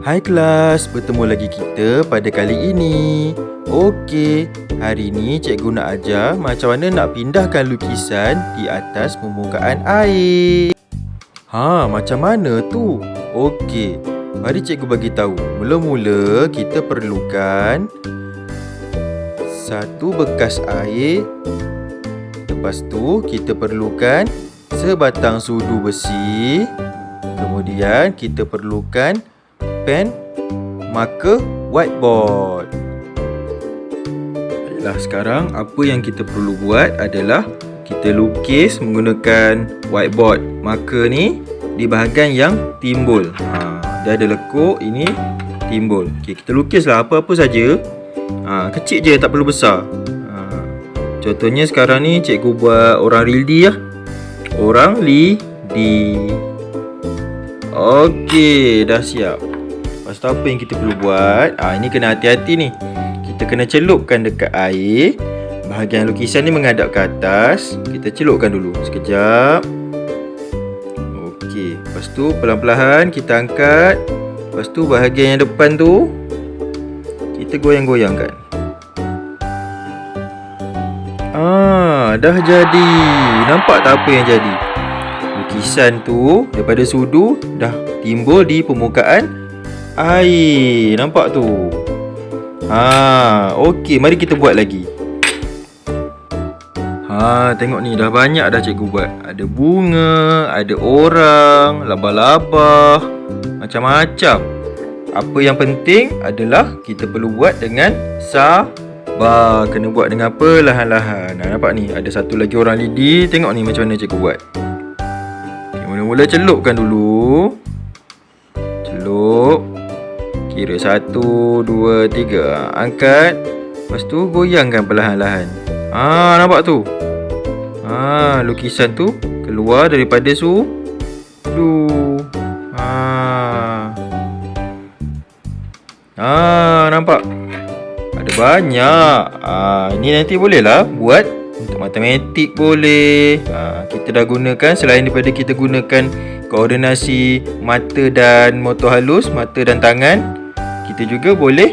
Hai kelas, bertemu lagi kita pada kali ini. Okey, hari ini cikgu nak ajar macam mana nak pindahkan lukisan di atas permukaan air. Ha, macam mana tu? Okey, mari cikgu bagi tahu. Mula-mula kita perlukan satu bekas air. Lepas tu kita perlukan sebatang sudu besi. Kemudian kita perlukan pen, marker, whiteboard. Baiklah sekarang apa yang kita perlu buat adalah kita lukis menggunakan whiteboard marker ni di bahagian yang timbul. Ha, dia ada lekuk ini timbul. Okey, kita lukislah apa-apa saja. Ha, kecil je tak perlu besar. Ha, contohnya sekarang ni cikgu buat orang D lah. Orang li di Okey, dah siap. Lepas tu apa yang kita perlu buat? Ah ini kena hati-hati ni. Kita kena celupkan dekat air. Bahagian lukisan ni menghadap ke atas. Kita celupkan dulu sekejap. Okey, lepas tu pelan-pelan kita angkat. Lepas tu bahagian yang depan tu kita goyang-goyangkan. Ah, dah jadi. Nampak tak apa yang jadi? Lukisan tu daripada sudu dah timbul di permukaan air. Nampak tu? Ha, okey, mari kita buat lagi. Ha, tengok ni dah banyak dah cikgu buat. Ada bunga, ada orang, laba-laba, macam-macam. Apa yang penting adalah kita perlu buat dengan sabar. Kena buat dengan perlahan-lahan. Ha, nampak ni ada satu lagi orang lidi. Tengok ni macam mana cikgu buat. Okay, mula-mula celupkan dulu. Kira satu, dua, tiga. Angkat. Lepas tu goyangkan perlahan-lahan. Ah, nampak tu? Ah, lukisan tu keluar daripada su. Du. Ah. Ah, nampak? Ada banyak. Ah, ini nanti boleh lah buat untuk matematik boleh. Ah, kita dah gunakan selain daripada kita gunakan koordinasi mata dan motor halus, mata dan tangan, kita juga boleh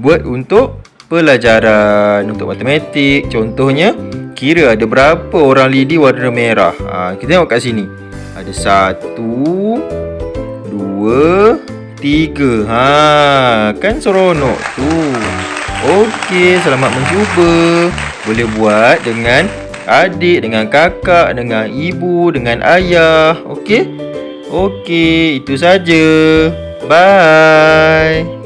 buat untuk pelajaran untuk matematik. Contohnya, kira ada berapa orang lidi warna merah. Ha, kita tengok kat sini. Ada satu, dua, tiga. Ha, kan seronok tu. Okey, selamat mencuba. Boleh buat dengan adik, dengan kakak, dengan ibu, dengan ayah. Okey? Okey, itu saja. Bye.